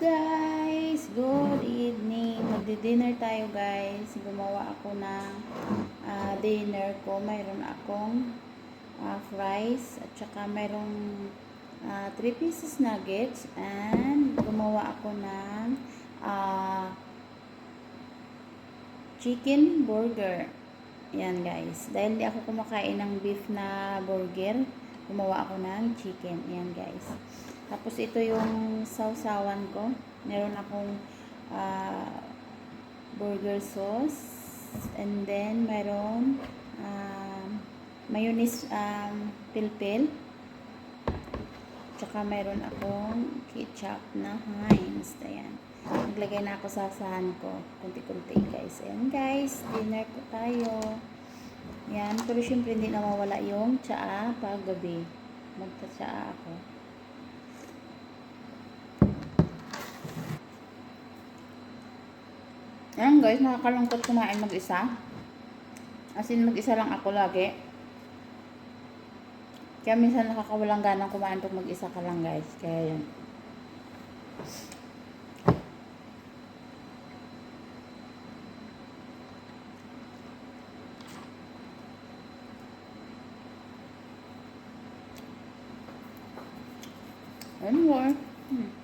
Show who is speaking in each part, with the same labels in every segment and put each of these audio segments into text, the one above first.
Speaker 1: guys! Good evening! Magdi-dinner tayo guys. Gumawa ako ng uh, dinner ko. Mayroon akong uh, fries at saka mayroong ah, 3 uh, pieces nuggets and gumawa ako ng uh, chicken burger. Yan guys. Dahil di ako kumakain ng beef na burger, gumawa ako ng chicken. Yan guys. Tapos ito yung sausawan ko. Meron akong ah, burger sauce. And then, mayroon um, mayonnaise um, pilpil. Tsaka mayroon akong ketchup na Heinz. Ayan. Naglagay na ako sa sahan ko. Kunti-kunti guys. Ayan guys. Dinner po tayo. Yan. Pero syempre hindi na mawala yung tsaa pag gabi. Magtatsaa ako. Ayan guys, nakakalungkot kumain mag-isa. As in, mag-isa lang ako lagi. Kaya minsan nakakawalang ganang kumain pag mag-isa ka lang guys. Kaya yun. One more. Hmm.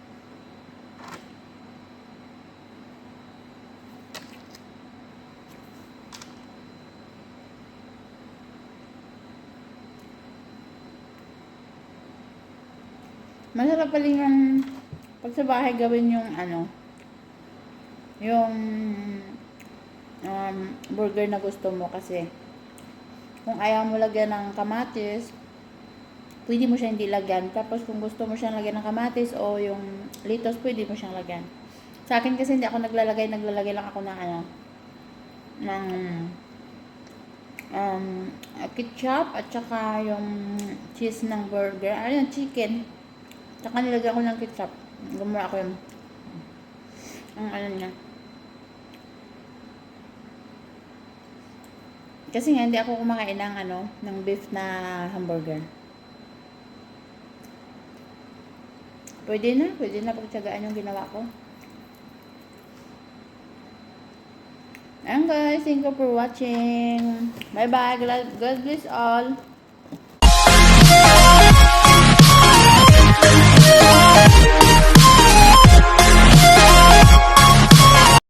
Speaker 1: Masarap pala yung pag sa bahay gawin yung ano yung um, burger na gusto mo kasi kung ayaw mo lagyan ng kamatis pwede mo siya hindi lagyan. Tapos kung gusto mo siyang lagyan ng kamatis o yung litos pwede mo siyang lagyan. Sa akin kasi hindi ako naglalagay naglalagay lang ako ng ano ng um, ketchup at saka yung cheese ng burger. Ano yung chicken Tsaka nilagyan ko ng ketchup. Gumawa ako yung ang ano niya. Kasi nga hindi ako kumakain ng ano, ng beef na hamburger. Pwede na, pwede na pagtsagaan yung ginawa ko. And guys, thank you for watching. Bye bye. God God bless all.